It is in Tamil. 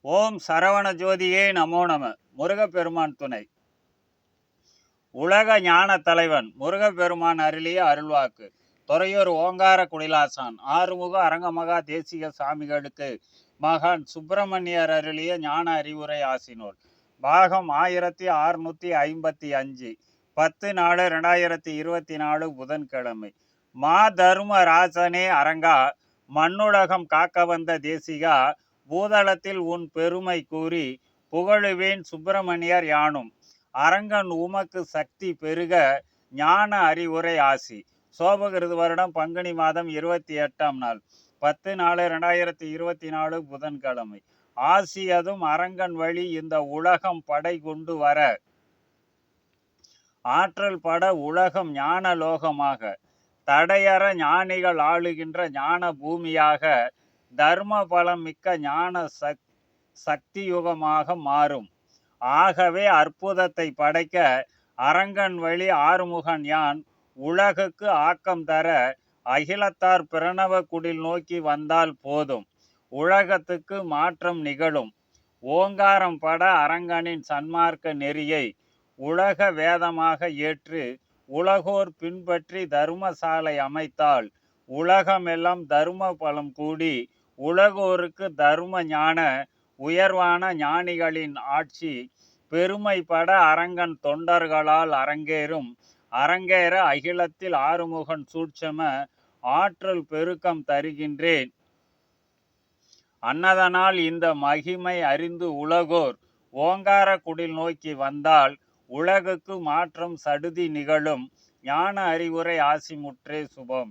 ஓம் சரவண ஜோதியே நமோ நம. முருகப்பெருமான் துணை. உலக ஞான தலைவன் முருகப்பெருமான் அருளிய அருள்வாக்கு. துறையூர் ஓங்கார குடிலாசான் ஆறுமுக அரங்கமகா தேசிக சாமிகளுக்கு மகான் சுப்பிரமணியர் அருளிய ஞான அறிவுரை ஆசினோர் பாகம் ஆயிரத்தி அறுநூத்தி ஐம்பத்தி அஞ்சு. பத்து நாலு ரெண்டாயிரத்தி இருபத்தி நாலு புதன்கிழமை. மா தர்மராசனே அரங்கா மண்ணுலகம் காக்க வந்த தேசிகா பூதளத்தில் உன் பெருமை கூறி புகழுவேன் சுப்பிரமணியர் யானும். அரங்கன் உமக்கு சக்தி பெருக ஞான அறிவுரை ஆசி. சோபகிருது வருடம் பங்குனி மாதம் இருபத்தி எட்டாம் நாள். பத்து நாலு ரெண்டாயிரத்தி இருபத்தி நாலு புதன்கிழமை. ஆசியதும் அரங்கன் வழி இந்த உலகம் படை கொண்டு வர. ஆற்றல் பட உலகம் ஞான லோகமாக. தடையற ஞானிகள் ஆளுகின்ற ஞான பூமியாக தர்ம பலம் மிக்க ஞான சக் சக்தி யுகமாக மாறும். ஆகவே அற்புதத்தை படைக்க அரங்கன் வழி ஆறுமுகன் யான் உலகுக்கு ஆக்கம் தர அகிலத்தார் பிரணவ குடில் நோக்கி வந்தால் போதும். உலகத்துக்கு மாற்றம் நிகழும். ஓங்காரம் பட அரங்கனின் சன்மார்க்க நெறியை உலக வேதமாக ஏற்று உலகோர் பின்பற்றி தர்மசாலை அமைத்தால் உலகமெல்லாம் தர்ம பலம் கூடி உலகோருக்கு தர்ம ஞான உயர்வான ஞானிகளின் ஆட்சி பெருமைப்பட அரங்கன் தொண்டர்களால் அரங்கேறும். அரங்கேற அகிலத்தில் ஆறுமுகன் சூட்சம ஆற்றல் பெருக்கம் தருகின்றேன். அன்னதனால் இந்த மகிமை அறிந்து உலகோர் ஓங்கார குடில் நோக்கி வந்தால் உலகுக்கு மாற்றம் சடுதி நிகழும். ஞான அறிவுரை ஆசிமுற்றே சுபம்.